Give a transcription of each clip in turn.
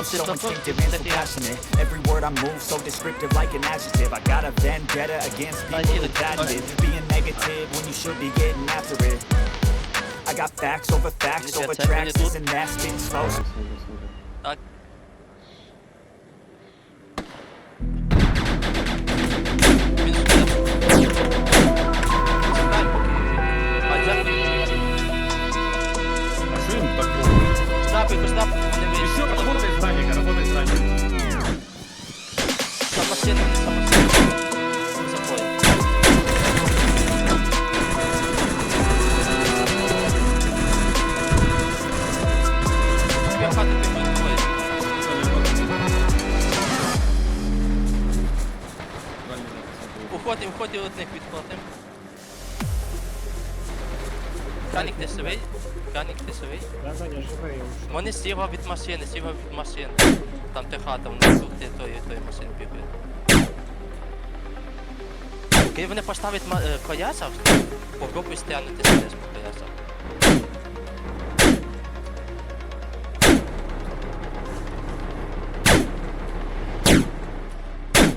up, so instinctive and so passionate. Every word I move so descriptive like an adjective. I got a vendetta against people that dieted Being negative when you should be getting after it. I got facts over facts over tracks Isn't that spin slow? Бігають. Коли вони поставлять е, кояса, попробуй стягнути сюди з кояса.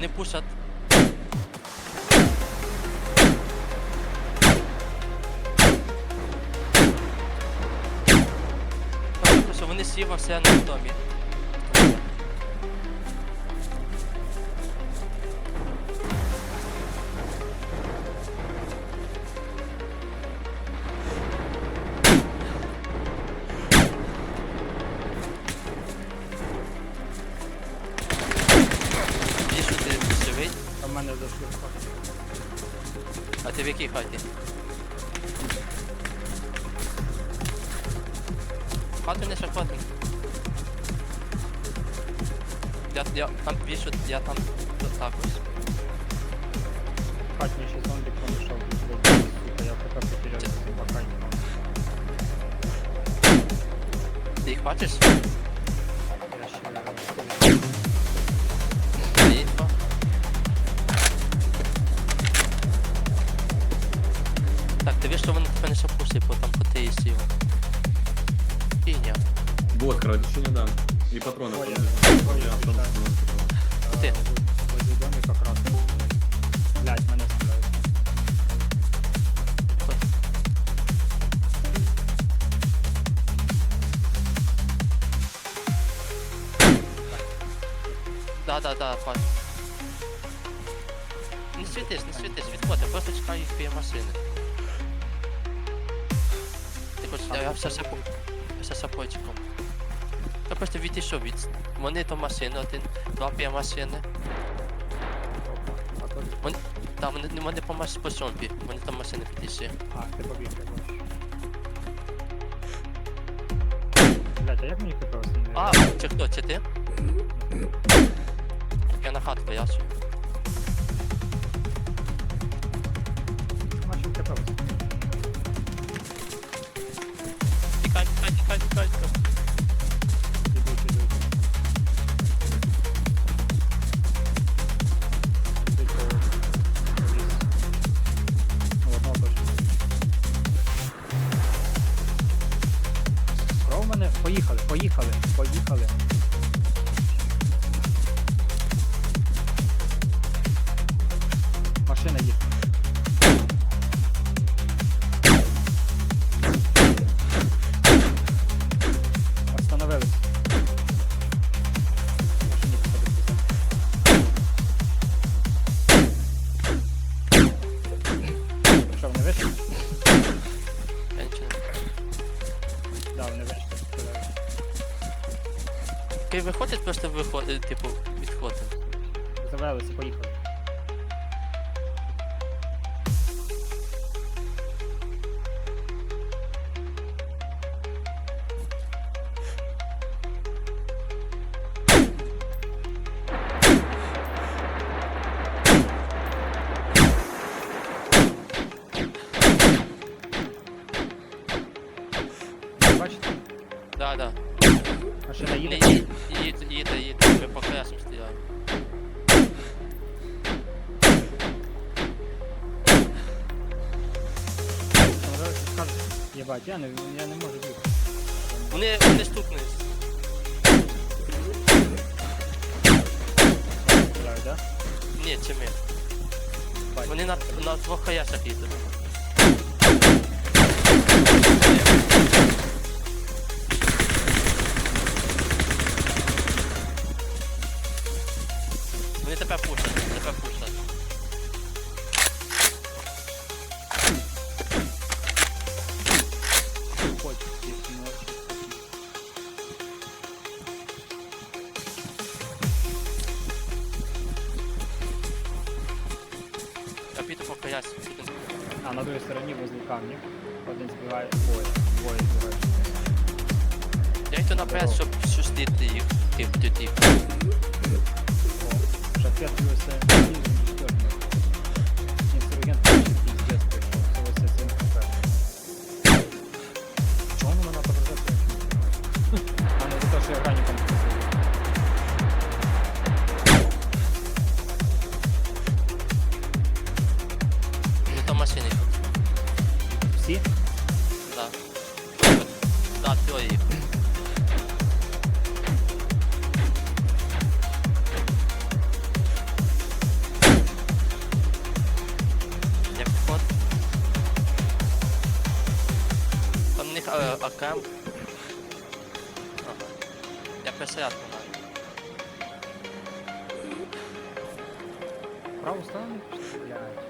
Не пушать. Вони зліва все на домі. в якій хаті? Хату не хату. Я, я там більше, я там так ось. В хаті ще зомбик помішав. Сука, я пока потеряв Це- пока не мав. Ти їх бачиш? Да, да, да, бачу. Не світись, не світись, відходи, просто чекай їх біля машини. Ти хочеш, я все сапу. Все сапочком. Та просто відійшов від. Вони то машини, один, два біля машини. Вони, та, вони, вони по маш по зомбі, вони там машини підійшли. А, ти побіг, я бачу. Блять, а як мені КП. А, чи хто, чи ти? Я на хату поясню. Тікай, тікай, тікай, тікай, тікай. Єбать, я не, я не можу бігти. Вони, вони стукнулись. Стріляю, да? Ні, це ми. Бать. Вони на, на двох хаясах їдуть. Вони тебе пушать. А, на другій стороні возле камнів. Один збиває, двоє. Двоє збиває. Дайте наперед, щоб сюстити їх, тютів. О, шахет USA camp. Ja pesajat bunlar. Braus'tan yani.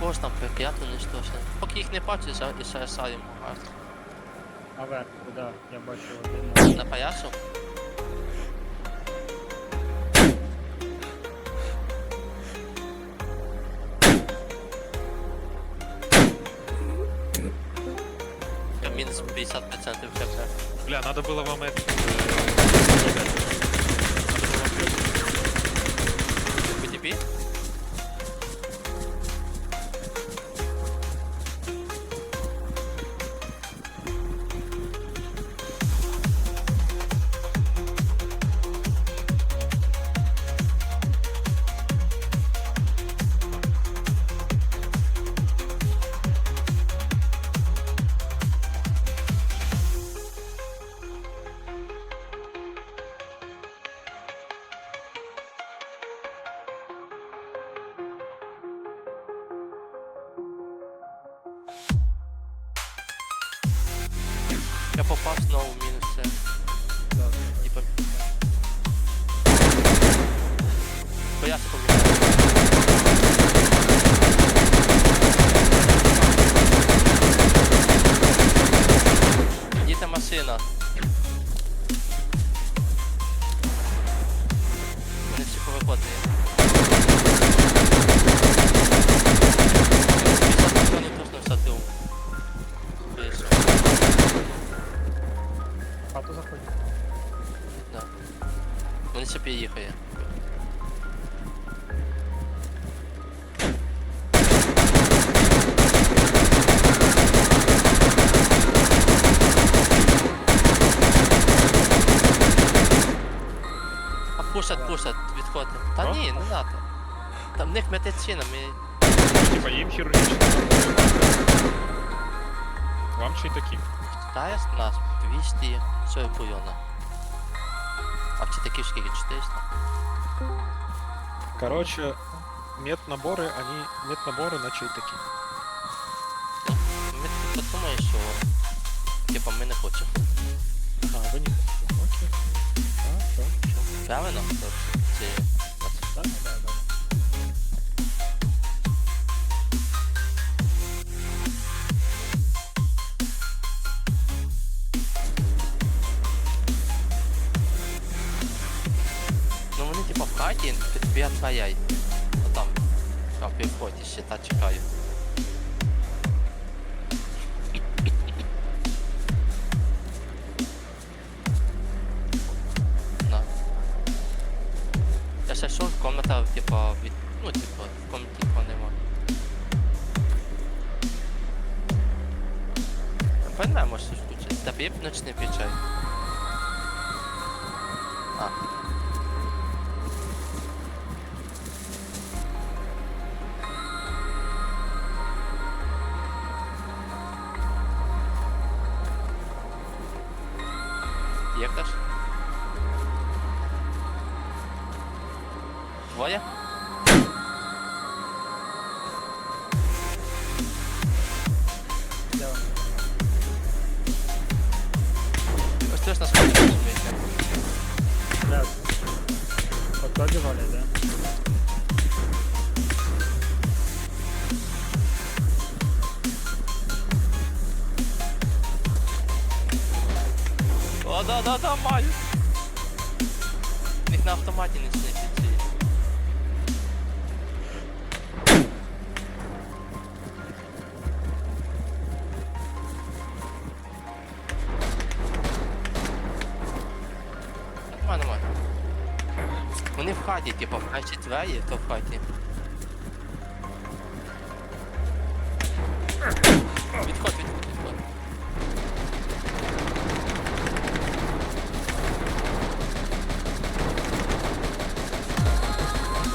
Koş tam pek yaptın işte o şey. А, їх не бачу, за- і ще саємо. А вверх, куди? Я бачу один. На паясу? Я мінус 50% хп. Бля, надо было вам это... БТБ? Я А пушать, пушать, відходи. Та Що? ні, не надо. Там в них медицина, ми. Типа им хирургично. Вам ще й таким. Та я нас 200 40 бульона. А в ці такі скільки 400? Короче, меднаборы, они... Меднаборы на чей таки. Ми подумаємо, що типа ми не хочемо. А, вы не хотите. Окей. А, да, чё? Правильно? Тобто, Це Так, да, да. Ну вони типа в хаті, біля твоєї. Ну там, а при вході ще та хаті, типу, в наші двері, то в хаті. Відход, відход, відход.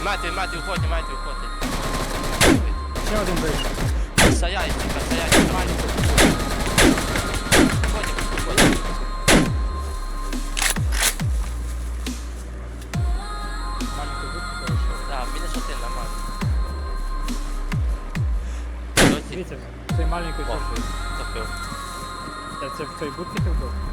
Мати, мати, уходи, мати, уходи. Ще один вийшов. W tej maleńkiej Mocny. czapce. Trafił. W tej budce tylko.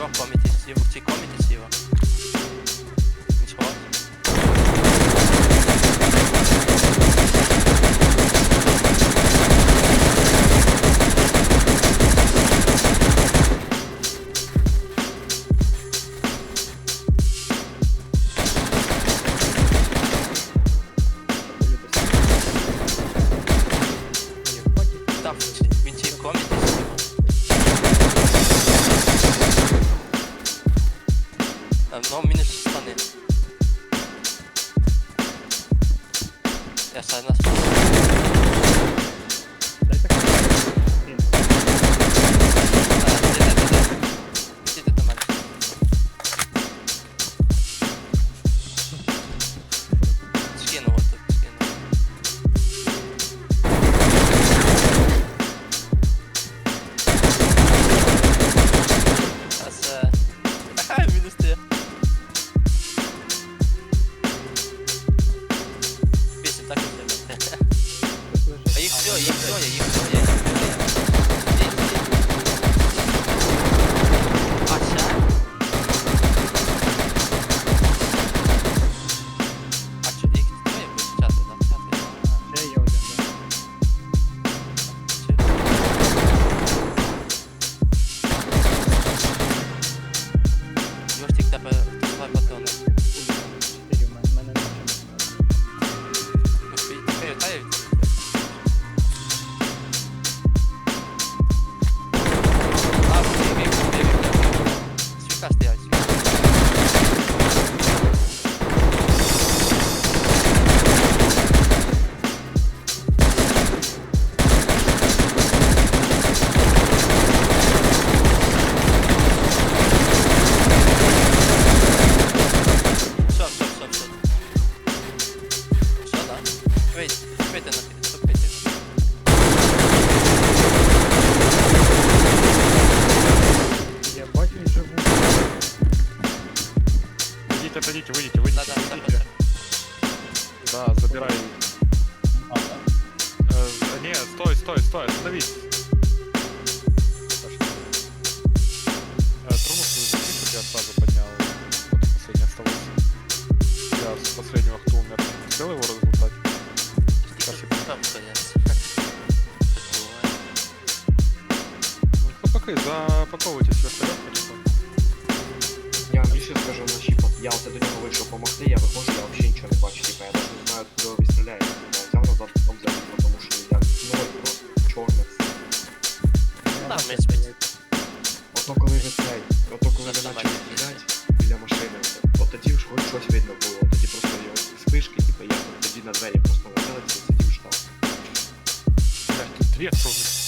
your form, it I'm not. Ну, кто пока запаковывайтесь в вертолет потихоньку. Я вам більше скажу на щіпа. Я оце до нього вийшов допомогти, я виходжу, я взагалі нічого не бачу. Типа я навіть не знаю, куди ви стріляєте. Я взяв назад потім забув, тому що я ноль просто чорне. Там ми спить. Ото коли ви цей, ото коли ви Давай, почали давай. стріляти біля машини, от, от тоді ж хоч щось видно було. Тоді просто його спишки, типу я тоді на двері просто виселився і сидів ждав. Блядь, тут две трудности.